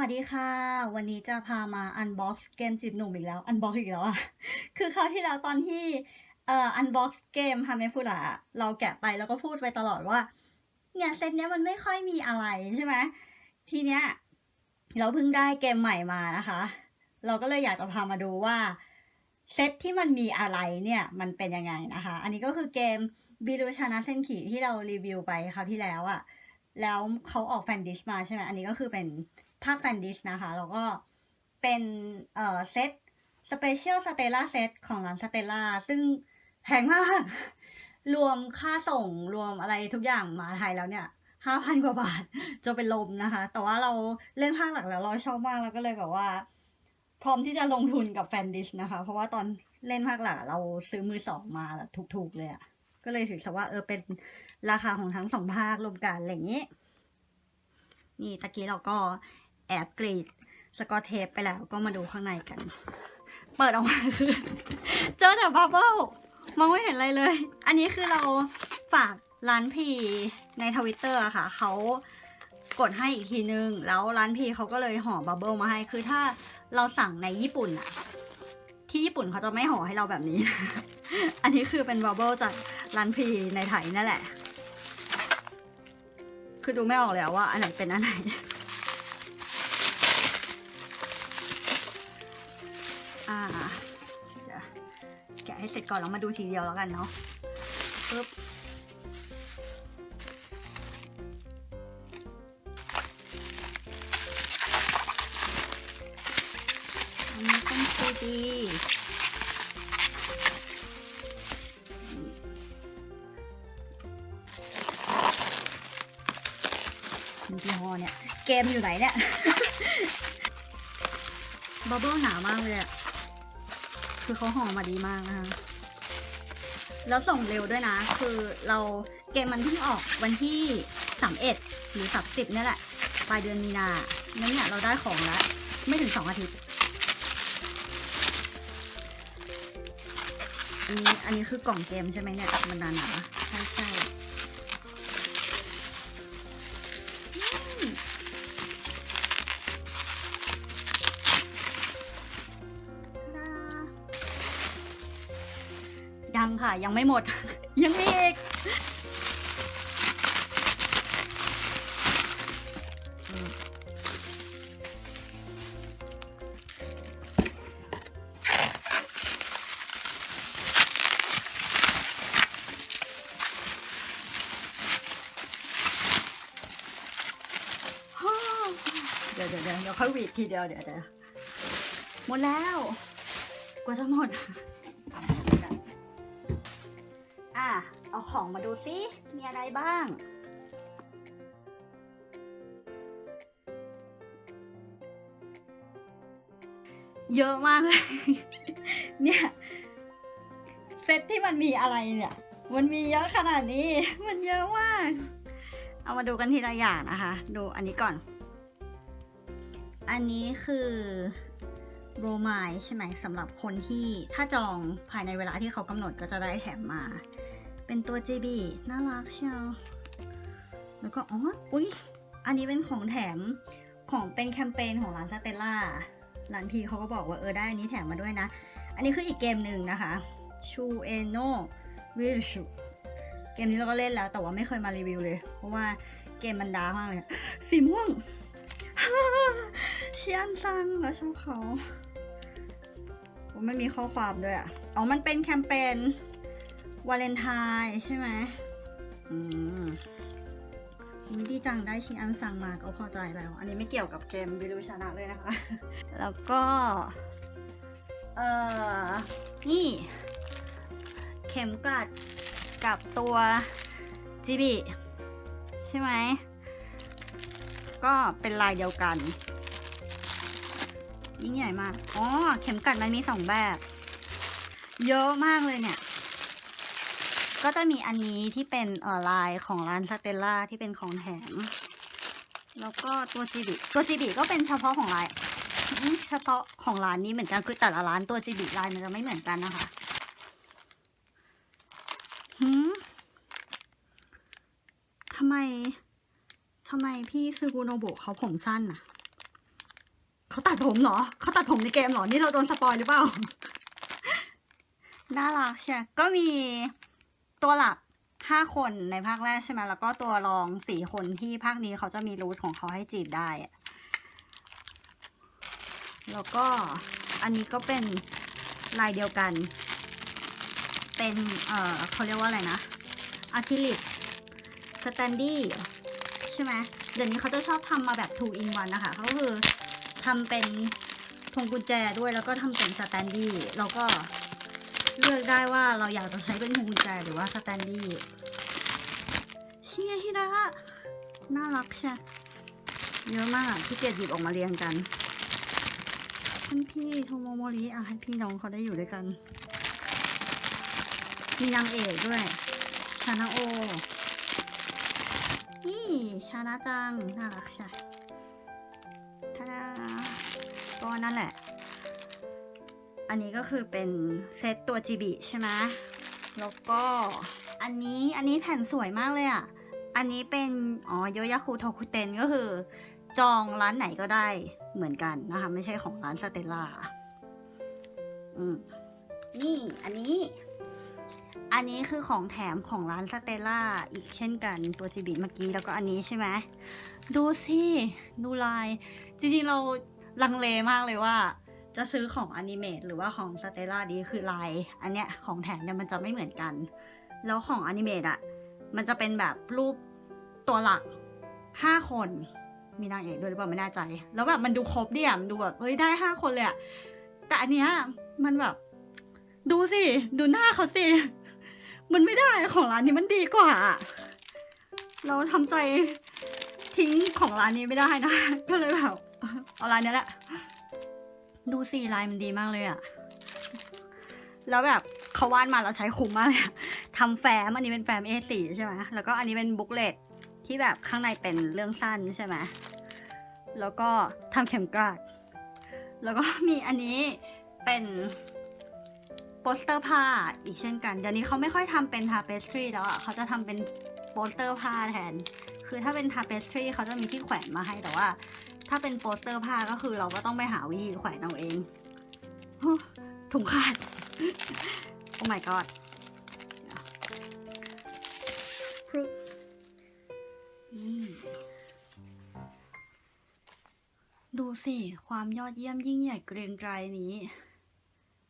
วัสดีค่ะ วันนี้จะพามาอันบ็อกซ์เกมจีบหนุ่มอีกแล้ว อันบ็อกอีกแล้วอะคือคราวที่แล้วตอนที่เอ่ออันบ็อกซ์เกมฮาเมฟุระเราแกะไปแล้วก็พูดไปตลอดว่า เนี่ยเซตเนี้ยมันไม่ค่อยมีอะไรใช่ไหมทีเนี้ยเราเพิ่งได้เกมใหม่มานะคะ เราก็เลยอยากจะพามาดูว่าเซตที่มันมีอะไรเนี่ยมันเป็นยังไงนะคะ อันนี้ก็คือเกมบิลูชานะเซนขีที่เรารีวิวไปคราวที่แล้วอะแล้วเขาออกแฟนดิสมาใช่ไหมอันนี้ก็คือเป็น ภาคแฟนดิสนะคะ แล้วก็เป็นเอ่อเซตสเปเชียลสเตล่าเซตของร้านสเตล่าซึ่งแพงมาก รวมค่าส่งรวมอะไรทุกอย่างมาไทยแล้วเนี่ยห้าพันกว่าบาทจะเป็นลมนะคะ แต่ว่าเราเล่นภาคหลักแล้วเราชอบมากแล้วก็เลยแบบว่า พร้อมที่จะลงทุนกับแฟนดิสนะคะ เพราะว่าตอนเล่นภาคหลักเราซื้อมือสองมาแบบถูกๆเลยอะ่ะก็เลยถือซะว่าเออเป็นราคาของทั้งสองภาครวมกันอะไรอย่างนี้ นี่ตะกี้เราก็ แอบกรีดสกอตเทปไปแล้วก็มาดูข้างในกัน เปิดออกมาคือเจอแต่บับเบิ้ลมองไม่เห็นอะไรเลย อันนี้คือเราฝากร้านพีในทวิตเตอร์ค่ะ เขากดให้อีกทีนึง แล้วร้านพีเขาก็เลยห่อบับเบิ้ลมาให้ คือถ้าเราสั่งในญี่ปุ่นอะที่ญี่ปุ่นเขาจะไม่ห่อให้เราแบบนี้ อันนี้คือเป็นบับเบิ้ลจากร้านพีในไทยนั่นแหละ คือดูไม่ออกแล้วว่าอันไหนเป็นอันไหน อ่าแกะให้เสร็จก่อนแล้วมาดูทีเดียวแล้วกันเนาะปึ๊บอันนี้เป็นซีดีมีกี่ห่อเนี่ย เกมอยู่ไหนเนี่ย บับเบิ้ลหนามากเลยอะ คือเขาห่อมาดีมากนะคะแล้วส่งเร็วด้วยนะ คือเราเกมมันเพิ่งออกวันที่สามเอ็ดหรือสามสิบนี่ยแหละ ปลายเดือนมีนานั้นเนี่ยเราได้ของแล้ว ไม่ถึงสองอาทิตย์ อันนี้อันนี้คือกล่องเกมใช่ไหมเนี่ยมันนาหนาใช่ใช่ ยังไม่หมด ยังมีอีกเดี๋ยวเดี๋ยวเดี๋ยวเดี๋ยวค่อยหวีดทีเดียวเดี๋ยวเดี๋ยวหมดแล้ว กว่าจะหมด เอาของมาดูซิมีอะไรบ้าง เยอะมากเลย เนี่ย เซตที่มันมีอะไรเนี่ย มันมีเยอะขนาดนี้ มันเยอะมาก เอามาดูกันทีละอย่างนะคะ ดูอันนี้ก่อน อันนี้คือโรมายใช่ไหมสำหรับคนที่ถ้าจองภายในเวลาที่เขากำหนดก็จะได้แถมมา เป็นตัว JB น่ารักเชียวแล้วก็อ๋ออุ๊ย อันนี้เป็นของแถมของเป็นแคมเปญของร้านสเตลล่าร้านพีเขาก็บอกว่าเออได้อันนี้แถมมาด้วยนะ อันนี้คืออีกเกมหนึ่งนะคะชูเอโนวิชูเกมนี้เราก็เล่นแล้วแต่ว่าไม่เคยมารีวิวเลย เพราะว่าเกมมันดาร์กมากเลยสีม่วงเชียนซังเราชอบเขาโอ้มันมีข้อความด้วยอะอ๋อมันเป็นแคมเปญ วาเลนไทน์ใช่ไหมอืมอุ๊ยดีจังได้ชิอันซังมาก็พอใจแล้ว อันนี้ไม่เกี่ยวกับเกมวิลูชนะเลยนะคะ แล้วก็ เอ่อ นี่ เข็มกลัดกับตัวจิบิใช่ไหม ก็เป็นลายเดียวกัน ยิ่งใหญ่มาก อ๋อ เข็มกลัดมันมีสองแบบ เยอะมากเลยเนี่ย ก็จะมีอันนี้ที่เป็นเอ่อลายของร้านสเตลล่าที่เป็นของแถม แล้วก็ตัวจีบิตัวจีบิก็เป็นเฉพาะของร้านอืมเฉพาะของร้านนี้เหมือนกันคือแต่ละร้านตัวจีบิลายมันจะไม่เหมือนกันนะคะหืมทำไมทำไมพี่ซูกุโนโบเขาผมสั้นน่ะเขาตัดผมเหรอเขาตัดผมในเกมเหรอ นี่เราโดนสปอยหรือเปล่า น่ารักใช่ก็มี ตัวหลักห้าคนในภาคแรกใช่ไหมแล้วก็ตัวรองสี่คนที่ภาคนี้เขาจะมีรูทของเขาให้จีบได้ แล้วก็อันนี้ก็เป็นลายเดียวกัน เป็น เอ่อเขาเรียกว่าอะไรนะอะคริลิกสแตนดี้ใช่ไหมเดี๋ยวนี้เขาจะชอบทำมาแบบ two in one นะคะก็คือทำเป็นพวงกุญแจด้วยแล้วก็ทำเป็นสแตนดี้แล้วก็ เลือกได้ว่าเราอยากจะใช้เป็นพวงกุญแจหรือว่าสแตนดี้ชิเงฮิระน่ารักใช่เยอะมากที่เกียจหยิบออกมาเรียงกันท่านพี่โทโมโมริอะให้พี่น้องเขาได้อยู่ด้วยกัน มีนางเอกด้วยชานาโอ นี่ชานาจัง น่ารักใช่ทาดาก็นั่นแหละ อันนี้ก็คือเป็นเซตตัวจิบิใช่ไหมแล้วก็อันนี้อันนี้แผ่นสวยมากเลยอะ อันนี้เป็นอ๋อโยยาคุโทคุเตนก็คือ จองร้านไหนก็ได้เหมือนกันนะคะ ไม่ใช่ของร้านสเตลล่าอืมนี่อันนี้ อันนี้คือของแถมของร้านสเตลล่าอีกเช่นกันตัวจีบีเมื่อกี้แล้วก็อันนี้ใช่ไหมดูสิ ดูลาย จริงๆเราลังเลมากเลยว่า จะซื้อของอนิเมตหรือว่าของสเตลล่าดีคือลายอันเนี้ยของแถมเนี่ยมันจะไม่เหมือนกัน แล้วของอนิเมตอะมันจะเป็นแบบรูปตัวหลักห้าคนมีนางเอกด้วยหรือเปล่าไม่แน่ใจ แล้วแบบมันดูครบดิอะมันดูแบบเฮ้ยได้ห้าคนเลยอะแต่อันเนี้ยมันแบบ ดูสิ ดูหน้าเขาสิ มันไม่ได้ของร้านนี้มันดีกว่า เราทำใจทิ้งของร้านนี้ไม่ได้นะ ก็เลยแบบเอาร้านนี้แหละ ดูสิลายมันดีมากเลยอะแล้วแบบเขาวาดมาเราใช้คุ้มมากเลยทำแฟ้มอันนี้เป็นแฟ้ม A4 ใช่ไหมแล้วก็อันนี้เป็นบุ๊กเลตที่แบบข้างในเป็นเรื่องสั้นใช่ไหมแล้วก็ทำเข็มกลัดแล้วก็มีอันนี้เป็นโปสเตอร์ผ้าอีกเช่นกัน เดี๋ยวนี้เขาไม่ค่อยทำเป็นทาเปสทรีแล้วอะเขาจะทำเป็นโปสเตอร์ผ้าแทน คือถ้าเป็นทาเปสทรีเขาจะมีที่แขวนมาให้แต่ว่า ถ้าเป็นโปสเตอร์ผ้าก็คือเราก็ต้องไปหาวิธีแขวนเอาเองถุงขาด โอ้ my god ดูสิ ความยอดเยี่ยมยิ่งใหญ่เกรียงไกรนี้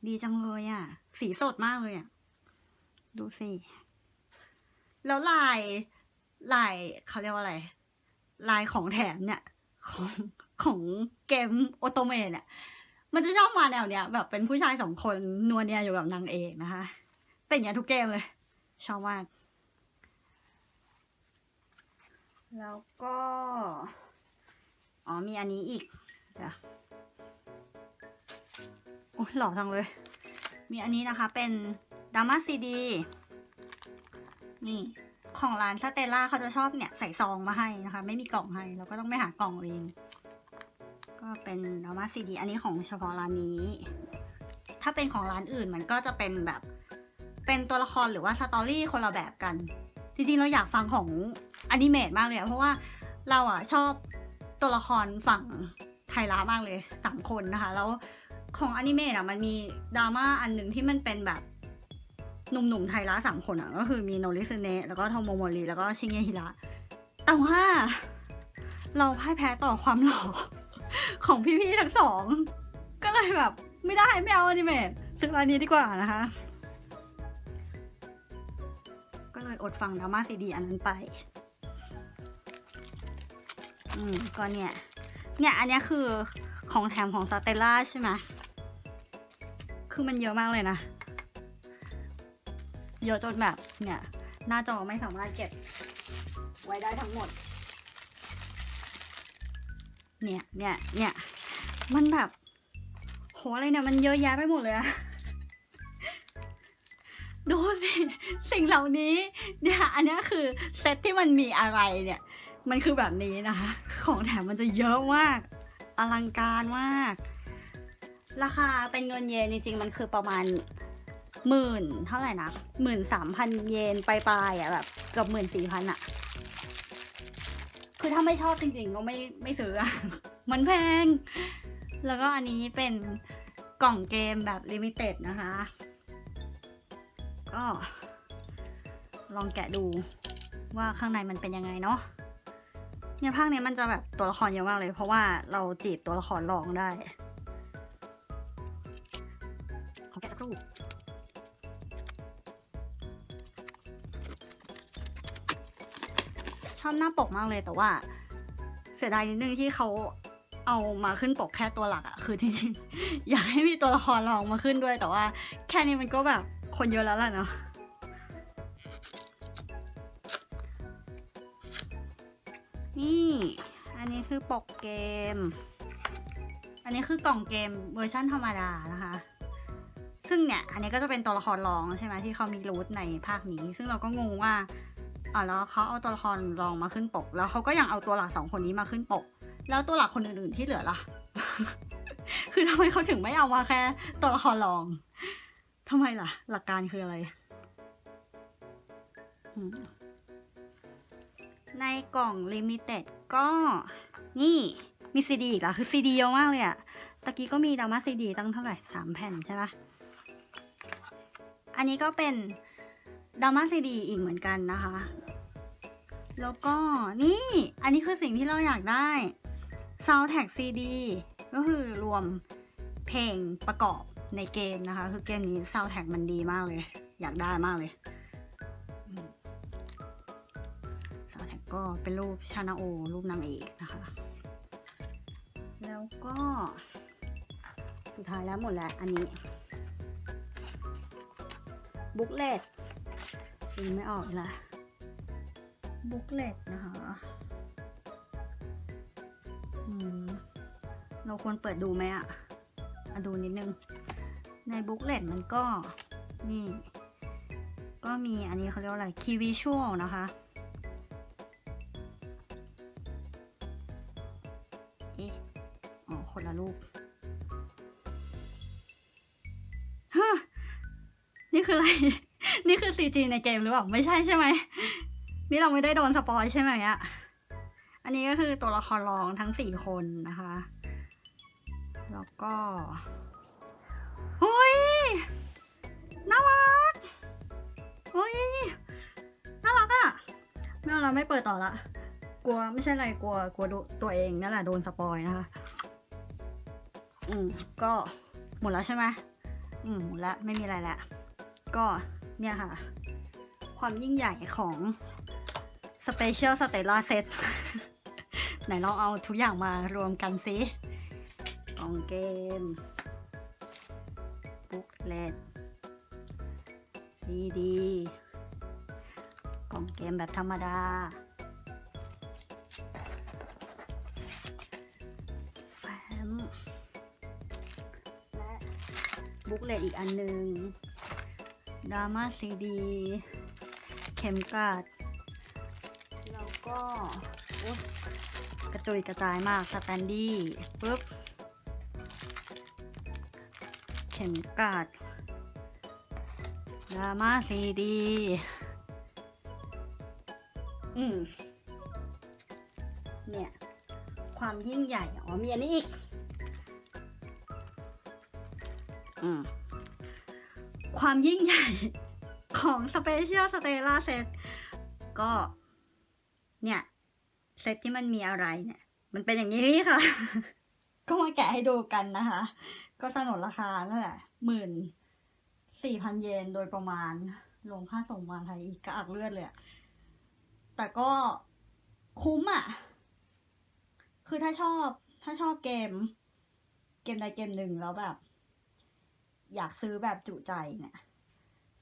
ดีจังเลยอะ สีสดมากเลยอะ ดูสิ แล้วลาย ลายเขาเรียกว่าอะไร ลายของแถมเนี่ย ของของเกมโอโตเมเนี่ยมันจะชอบมาแนวเนี้ยแบบเป็นผู้ชายสองคนนัวเนียอยู่กับนางเอกนะคะ เป็นอย่างนี้ทุกเกมเลย ชอบมาก แล้วก็ อ๋อมีอันนี้อีกเดี๋ยวโอ้หล่อจังเลย มีอันนี้นะคะเป็นดามาซีดี นี่ ของร้านสเตล่าเขาจะชอบเนี่ยใส่ซองมาให้นะคะ ไม่มีกล่องให้ เราก็ต้องไปหากล่องเอง ก็เป็นดามาซีดีอันนี้ของเฉพาะร้านนี้ ถ้าเป็นของร้านอื่นมันก็จะเป็นแบบ เป็นตัวละครหรือว่าสตอรี่คนละแบบกัน จริงๆ เราอยากฟังของอนิเมตมากเลยเพราะว่าเราอะชอบตัวละครฝั่งไทยระมากเลยสามคนนะคะ แล้วของอนิเมตอะมันมีดราม่าอันหนึ่งที่มันเป็นแบบ หนุ่มๆไทยระสามคนอะก็คือมีโนริซึเนะแล้วก็โทโมโมริแล้วก็ชิเงะฮิระแต่ว่าเราพ่ายแพ้ต่อความหล่อของพี่ๆทั้งสอง ก็เลยแบบไม่ได้ไม่เอาอนิเมตซื้อร้านนี้ดีกว่านะคะ ก็เลยอดฟังดราม่าซีดีอันนั้นไป อืมก็เนี่ย เนี่ยอันนี้คือของแถมของสเตล่าใช่ไหมคือมันเยอะมากเลยนะ เยอะจนแบบเนี่ยหน้าจอไม่สามารถเก็บไว้ได้ทั้งหมด เนี่ยเนี่ยเนี่ยมันแบบโหอะไรเนี่ยมันเยอะแยะไปหมดเลยอะดูสิสิ่งเหล่านี้เนี่ยอันนี้คือเซตที่มันมีอะไรเนี่ย มันคือแบบนี้นะคะ ของแถมมันจะเยอะมาก อลังการมาก ราคาเป็นเงินเยนจริงๆ มันคือประมาณ หมื่นเท่าไหร่นะหมื่นสามพันเยนปลายๆอะแบบเกือบหมื่นสี่พันอะ คือถ้าไม่ชอบจริงๆ ก็ไม่ไม่ซื้ออะ มันแพง แล้วก็อันนี้เป็นกล่องเกมแบบลิมิเต็ดนะคะ ก็ ลองแกะดูว่าข้างในมันเป็นยังไงเนาะเนี่ยภาคนี้มันจะแบบตัวละครเยอะมากเลย เพราะว่าเราจีบตัวละครลองได้ ขอแกะสักครู่ อบหน้าปกมากเลยแต่ว่า เสียดายนิดนึงที่เขาเอามาขึ้นปกแค่ตัวหลักอะคือจริงๆอยากให้มีตัวละครรองมาขึ้นด้วย แต่ว่า แค่นี้มันก็แบบคนเยอะแล้วล่ะเนาะนี่ อันนี้คือปกเกม อันนี้คือกล่องเกมเวอร์ชั่นธรรมดานะคะ ซึ่งเนี่ย อันนี้ก็จะเป็นตัวละครรองใช่ไหมที่เขามีรูทในภาคนี้ ซึ่งเราก็งงว่า อ๋อแล้วเขาเอาตัวละครรองมาขึ้นปก แล้วเขาก็ยังเอาตัวหลักสองคนนี้มาขึ้นปก แล้วตัวหลักคนอื่นๆที่เหลือล่ะ คือทำไมเขาถึงไม่เอามาแค่ ตัวละครรองทำไมล่ะ หลักการคืออะไร ในกล่องลิมิเต็ดก็นี่มีซีดีอีกแล้วคือซีดีเยอะมากเลยอะตะกี้ก็มีดรามาซีดีตั้งเท่าไหร่สามแผ่นใช่ปะอันนี้ก็เป็น ดามาซีดีอีกเหมือนกันนะคะ แล้วก็นี่อันนี้คือสิ่งที่เราอยากได้ Soundtrack CD ก็คือรวมเพลงประกอบในเกมนะคะ คือเกมนี้ Soundtrack มันดีมากเลย อยากได้มากเลยซาวแท็กก็เป็นรูปชานาโอ รูปนางเอกนะคะ แล้วก็ สุดท้ายแล้วหมดแล้วอันนี้บุ๊กเลต ยิงไม่ออกอีกละบุ๊กเลตนะคะอืมเราควรเปิดดูไหมอะอะดูนิดนึง ในบุ๊กเลตมันก็ นี่ ก็มีอันนี้เขาเรียกว่าอะไรคีวิชวลนะคะเอ๊ะอ๋อ คนละรูปฮะนี่คืออะไรนี่คือ CG ในเกมหรือเปล่า ไม่ใช่ใช่ไหม นี่เราไม่ได้โดนสปอยใช่ไหมอะอันนี้ก็คือตัวละครรองทั้งสี่คนนะคะ แล้วก็เฮ้ยน่ารักเฮ้ยน่ารักอะไม่เอาไม่เปิดต่อละ กลัวไม่ใช่อะไรกลัวกลัวตัวเองนั่นแหละโดนสปอยนะคะ อืมก็หมดแล้วใช่ไหมอืมหมดแล้วไม่มีอะไรแล้วก็ เนี่ยค่ะ ความยิ่งใหญ่ของ Special Stella Set ไหนลองเอาทุกอย่างมารวมกันสิกล่องเกมบุ๊กเลตซีดีกล่องเกมแบบธรรมดา แฟ้ม และบุ๊กเลตอีกอันหนึ่ง ดราม่าซีดี เข็มกลัดแล้วก็กระจุยกระจายมากสแตนดี้ปุ๊บ เข็มกลัดดราม่าซีดี อืม เนี่ย ความยิ่งใหญ่ อ๋อมีอันนี้อีก อืม ความยิ่งใหญ่ของ Special Stella Set ก็ เนี่ย เซตที่มันมีอะไรเนี่ย มันเป็นอย่างนี้ค่ะ ก็มาแกะให้ดูกันนะคะ ก็สนนราคานั่นแหละหมื่นสี่พันเยนโดยประมาณลงค่าส่งมาไทยอีกกระอักเลือดเลยแต่ก็คุ้มอะ คือถ้าชอบ ถ้าชอบเกม เกมใดเกมหนึ่งแล้วแบบ อยากซื้อแบบจุใจเนี่ย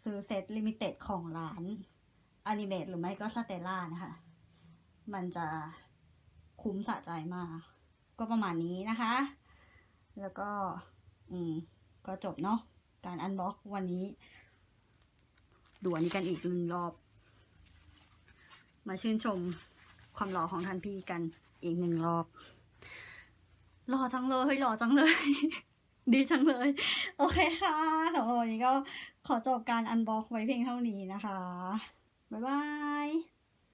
ซื้อเซตลิมิเต็ดของร้านอนิเมตหรือไม่ก็สเตล่านะคะ มันจะคุ้มสะใจมาก ก็ประมาณนี้นะคะ แล้วก็ อืม ก็จบเนาะ การอันบ็อกวันนี้ ดูอันนี้กันอีกหนึ่งรอบ มาชื่นชมความหล่อของท่านพี่กันอีกหนึ่งรอบ หล่อจังเลยหล่อจังเลย ดีจังเลย โอเคค่ะสำหรับวันนี้ก็ขอจบการอันบ็อกไว้เพียงเท่านี้นะคะ บ๊ายบาย